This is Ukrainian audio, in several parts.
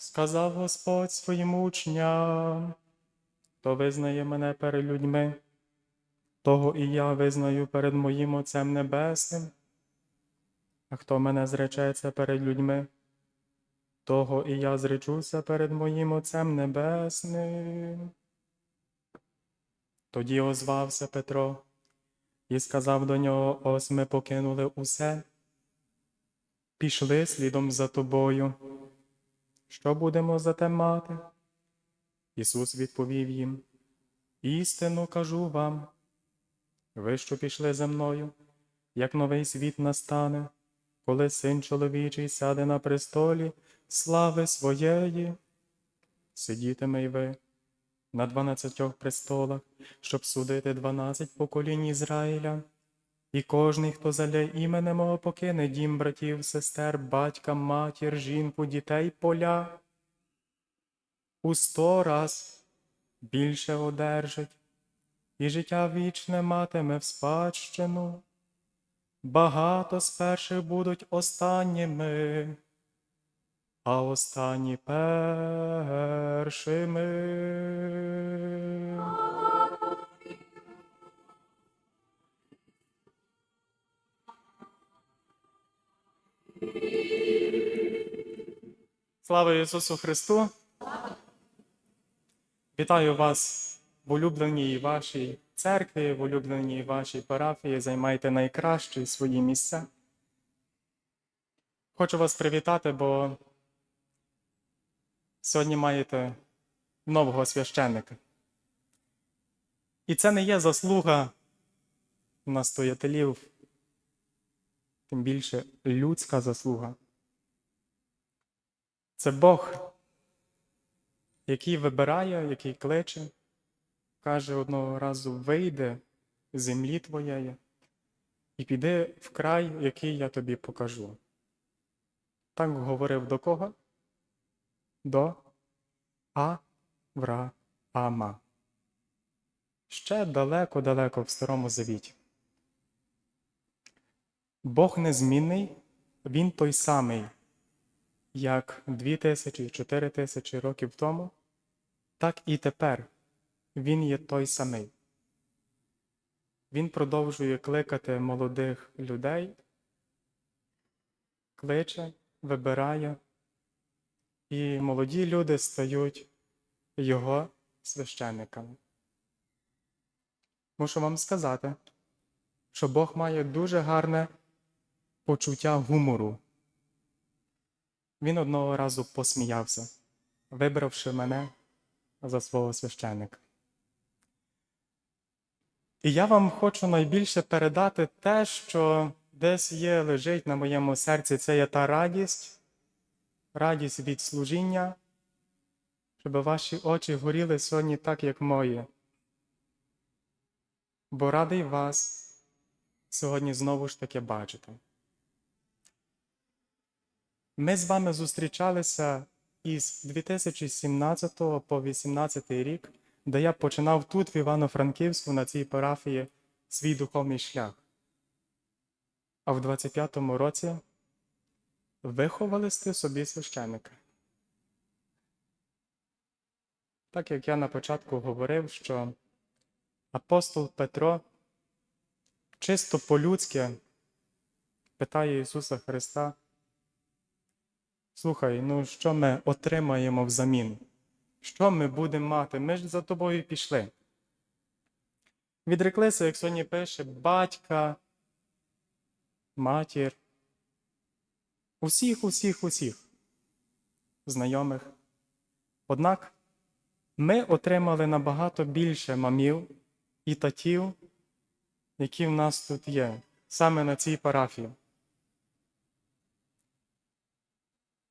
сказав Господь своїм учням, хто визнає мене перед людьми, того і я визнаю перед моїм Отцем Небесним. А хто мене зречеться перед людьми, того і я зречуся перед моїм Отцем Небесним. Тоді озвався Петро і сказав до нього: Ось ми покинули усе, пішли слідом за тобою. Що будемо за те мати? Ісус відповів їм: Істину кажу вам, ви, що пішли за мною, як новий світ настане, коли син чоловічий сяде на престолі слави своєї, сидітиме й ви на дванадцятьох престолах, щоб судити дванадцять поколінь Ізраїля. І кожний, хто заля іменем мого покине дім братів, сестер, батька, матір, жінку, дітей, поля, у сто раз більше одержить, і життя вічне матиме в спадщину. Багато з перших будуть останніми, а останні першими. Слава Ісусу Христу! Вітаю вас в улюбленій вашій церкві, в улюбленій вашій парафії. Займайте найкращі свої місця. Хочу вас привітати, бо сьогодні маєте нового священника. І це не є заслуга настоятелів, тим більше людська заслуга. Це Бог, який вибирає, який кличе, каже одного разу: вийди з землі твоєї і піди в край, який я тобі покажу. Так говорив до кого? До Авраама. Ще далеко-далеко в Старому Завіті. Бог незмінний, Він той самий як дві тисячі, чотири тисячі років тому, так і тепер Він є той самий. Він продовжує кликати молодих людей, кличе, вибирає, і молоді люди стають його священниками. Мушу вам сказати, що Бог має дуже гарне почуття гумору. Він одного разу посміявся, вибравши мене за свого священника. І я вам хочу найбільше передати те, що десь є, лежить на моєму серці, це є та радість, радість від служіння, щоб ваші очі горіли сьогодні так, як мої. Бо радий вас сьогодні знову ж таки бачити. Ми з вами зустрічалися із 2017 по 2018 рік, де я починав тут, в Івано-Франківську, на цій парафії, свій духовний шлях. А в 25-му році виховали сте собі священника. Так як я на початку говорив, що апостол Петро чисто по-людськи питає Ісуса Христа. Слухай, ну що ми отримаємо взамін? Що ми будемо мати? Ми ж за тобою пішли. Відреклися, як сьогодні пише, батька, матір, усіх, усіх, усіх знайомих. Однак ми отримали набагато більше мамів і татів, які в нас тут є, саме на цій парафії.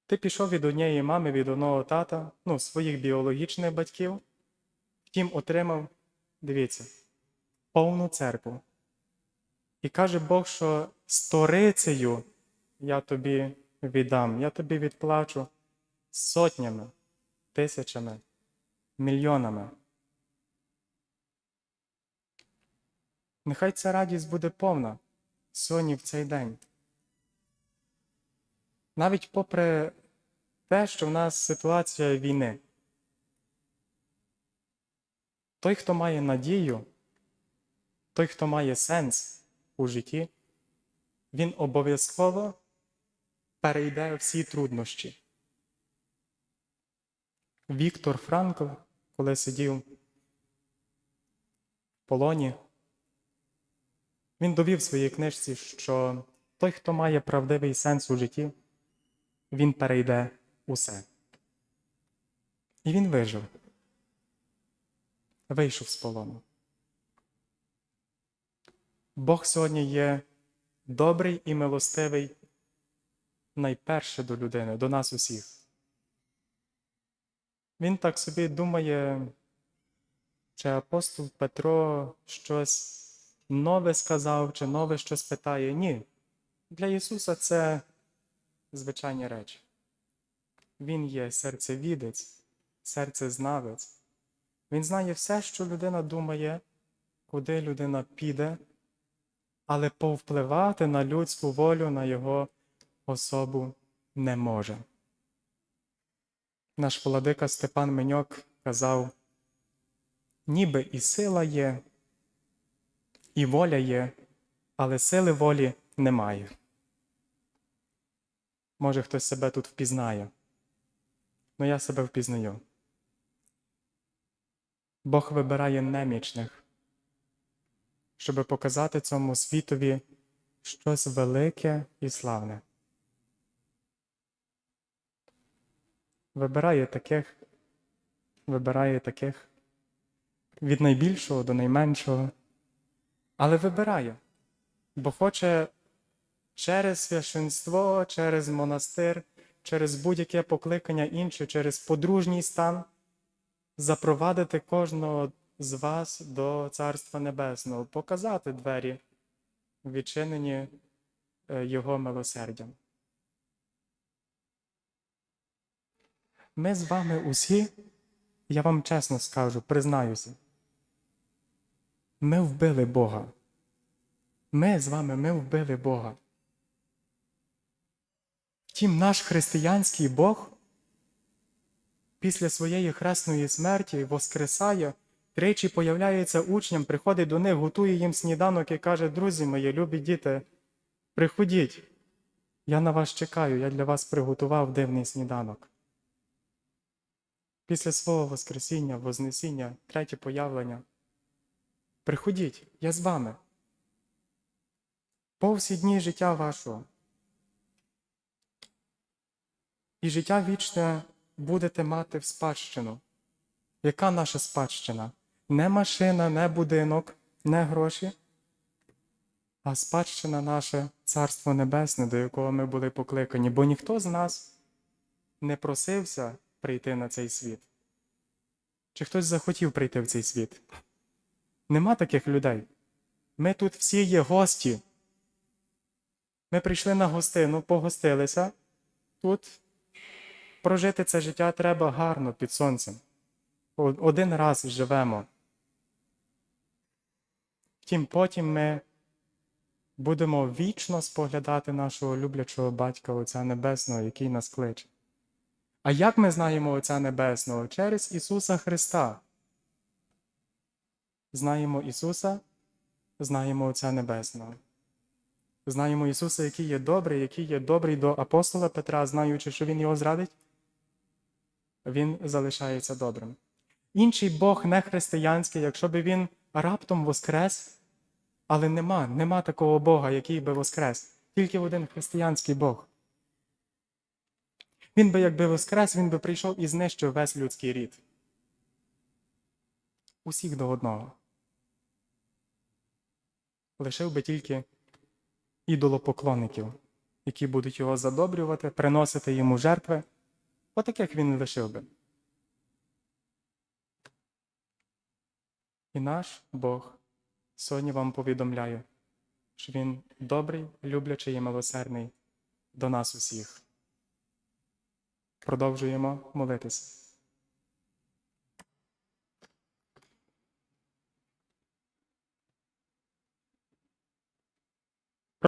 Ти пішов від однієї мами, від одного тата, ну, своїх біологічних батьків, втім отримав, дивіться, повну церкву. І каже Бог, що сторицею я тобі віддам, я тобі відплачу сотнями, тисячами, мільйонами. Нехай ця радість буде повна сьогодні в цей день. Навіть попри те, що в нас ситуація війни. Той, хто має надію, той, хто має сенс у житті, він обов'язково перейде всі труднощі. Віктор Франкл, коли сидів в полоні, він довів в своїй книжці, що той, хто має правдивий сенс у житті, він перейде усе. І він вижив, вийшов з полону. Бог сьогодні є добрий і милостивий найперше до людини, до нас усіх. Він так собі думає, чи апостол Петро щось нове сказав, чи нове щось питає. Ні. Для Ісуса це звичайні речі. Він є серцевідець, серцезнавець. Він знає все, що людина думає, куди людина піде, але повпливати на людську волю, на його особу не може. Наш владика Степан Меньок казав, ніби і сила є, і воля є, але сили волі немає. Може, хтось себе тут впізнає, але я себе впізнаю. Бог вибирає немічних, щоб показати цьому світові щось велике і славне. Вибирає таких, вибирає таких від найбільшого до найменшого, але вибирає, бо хоче через священство, через монастир, через будь-яке покликання інше, через подружній стан запровадити кожного з вас до Царства Небесного, показати двері, відчинені е, Його милосердям. Ми з вами усі, я вам чесно скажу, признаюся, ми вбили Бога. Ми з вами ми вбили Бога. Втім, наш християнський Бог після своєї хресної смерті воскресає, тричі появляється учням, приходить до них, готує їм сніданок і каже: Друзі мої, любі діти, приходіть, я на вас чекаю, я для вас приготував дивний сніданок. Після свого Воскресіння, Вознесіння, третє появлення. Приходіть, я з вами. По всі дні життя вашого. І життя вічне будете мати в спадщину. Яка наша спадщина? Не машина, не будинок, не гроші, а спадщина наше Царство Небесне, до якого ми були покликані, бо ніхто з нас не просився прийти на цей світ. Чи хтось захотів прийти в цей світ? Нема таких людей. Ми тут всі є гості. Ми прийшли на гостину, погостилися. Тут прожити це життя треба гарно під сонцем. Один раз живемо. Втім, потім ми будемо вічно споглядати нашого люблячого батька Отця Небесного, який нас кличе. А як ми знаємо Отця Небесного? Через Ісуса Христа. Знаємо Ісуса, знаємо Отця Небесного. Знаємо Ісуса, який є добрий, який є добрий до апостола Петра, знаючи, що Він його зрадить, Він залишається добрим. Інший Бог не християнський, якщо би він раптом воскрес, але нема, нема такого Бога, який би воскрес, тільки один християнський Бог. Він би, якби воскрес, він би прийшов і знищив весь людський рід. Усіх до одного. Лишив би тільки ідолопоклонників, які будуть його задобрювати, приносити йому жертви. Отаких він лишив би. І наш Бог сьогодні вам повідомляє, що Він добрий, люблячий і милосердний до нас усіх. Продовжуємо молитися.